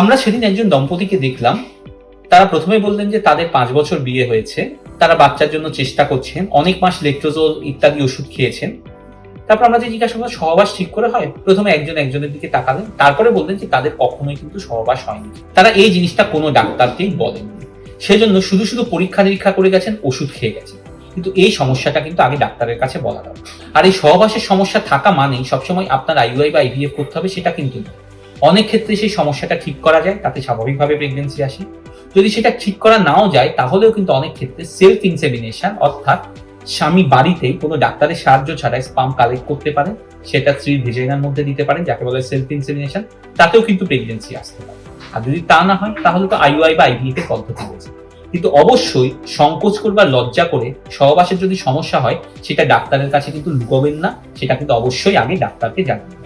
আমরা সেদিন একজন দম্পতিকে দেখলাম। তারা প্রথমে বললেন যে তাদের পাঁচ বছর বিয়ে হয়েছে। তারা বাচ্চার জন্য চেষ্টা করছেন, অনেক মাস লেকট্রোজোল ইত্যাদি ওষুধ খেয়েছেন। তারপর আমরা যে জিজ্ঞাসা করলাম সহবাস ঠিক করে হয়? প্রথমে একজন একজনের দিকে তাকালেন, তারপরে বললেন যে তাদের কখনোই কিন্তু সহবাস হয়নি। তারা এই জিনিসটা কোনো ডাক্তারকেই বলেননি। সেজন্য শুধু শুধু পরীক্ষা নিরীক্ষা করে গেছেন, ওষুধ খেয়ে গেছেন। কিন্তু এই সমস্যাটা কিন্তু আগে ডাক্তারের কাছে বলা দরকার। আর এই সহবাসের সমস্যা থাকা মানেই সবসময় আপনার আইউআই বা আইভিএফ করতে হবে, সেটা কিন্তু নয়। অনেক ক্ষেত্রে সেই সমস্যাটা ঠিক করা যায়, তাতে স্বাভাবিকভাবে প্রেগনেন্সি আসে। যদি সেটা ঠিক করা নাও যায়, তাহলেও কিন্তু অনেক ক্ষেত্রে সেলফ ইনসেমিনেশন অর্থাৎ স্বামী বাড়িতেই কোনো ডাক্তারের সাহায্য ছাড়াই স্পাম কালেক্ট করতে পারে, সেটা স্ত্রীর ভেজাইনার মধ্যে দিতে পারেন, যাকে বলে সেলফ ইনসেমিনেশন তাতেও কিন্তু প্রেগনেন্সি আসতে পারে। আর যদি তা না হয়, তাহলে তো আইইউআই বা আইভিএফ এর পদ্ধতি রয়েছে। কিন্তু অবশ্যই সংকোচ করবার লজ্জা করে সহবাসের যদি সমস্যা হয়, সেটা ডাক্তারের কাছে কিন্তু লুকোবেন না, সেটা কিন্তু অবশ্যই আগে ডাক্তারকে জানাবেন।